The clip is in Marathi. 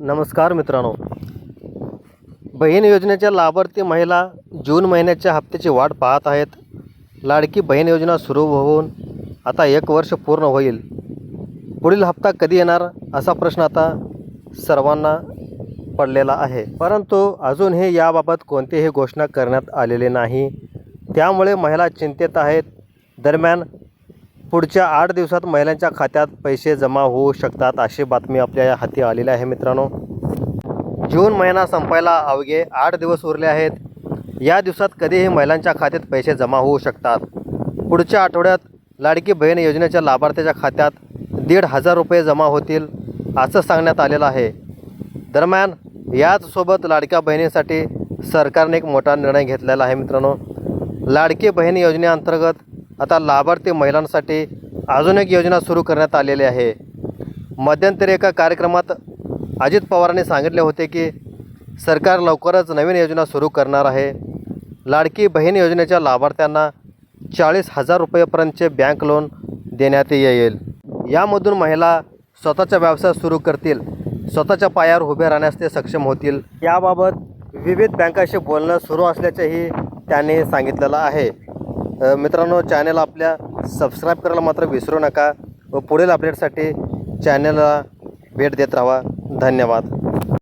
नमस्कार मित्रांनो. बहीण योजनेच्या लाभार्थी महिला जून महिन्याच्या हप्त्याची वाट पाहत आहेत. लाडकी बहीण योजना सुरू होऊन आता एक वर्ष पूर्ण होईल. पुढील हप्ता कधी येणार असा प्रश्न आता सर्वांना पडलेला आहे. परंतु अजूनही याबाबत कोणतीही घोषणा करण्यात आलेली नाही. त्यामुळे महिला चिंतेत आहेत. दरम्यान पुढच्या आठ दिवसात महिलांच्या खात्यात पैसे जमा होऊ शकतात अशी बातमी आपल्या हाती आलेली आहे मित्रांनो. जून महिना संपायला अवघे आठ दिवस उरले आहेत. या दिवसात कधीही महिलांच्या खात्यात पैसे जमा होऊ शकतात. पुढच्या आठवड्यात लाडकी बहीण योजनेच्या लाभार्थ्याच्या खात्यात दीड हजार रुपये जमा होतील असं सांगण्यात आलेलं आहे. दरम्यान याचसोबत लाडक्या बहिणीसाठी सरकारने एक मोठा निर्णय घेतलेला आहे मित्रांनो. लाडकी बहीण योजनेअंतर्गत आता लाभार्थी महिलांसाठी अजून एक योजना सुरू करण्यात आलेली आहे. मध्यंतरी एका कार्यक्रमात अजित पवारांनी सांगितले होते की सरकार लवकरच नवीन योजना सुरू करणार आहे. लाडकी बहीण योजनेच्या लाभार्थ्यांना चाळीस हजार रुपयेपर्यंतचे बँक लोन देण्यात येईल. यामधून महिला स्वतःचा व्यवसाय सुरू करतील स्वतःच्या पायावर उभे राहण्यास ते सक्षम होतील. याबाबत विविध बँकाशी बोलणं सुरू असल्याचेही त्यांनी सांगितलेलं आहे. मित्रांनो चॅनल आपल्या सबस्क्राईब करायला मात्र विसरू नका व पुढील अपडेटसाठी चॅनलला भेट देत राहा. धन्यवाद.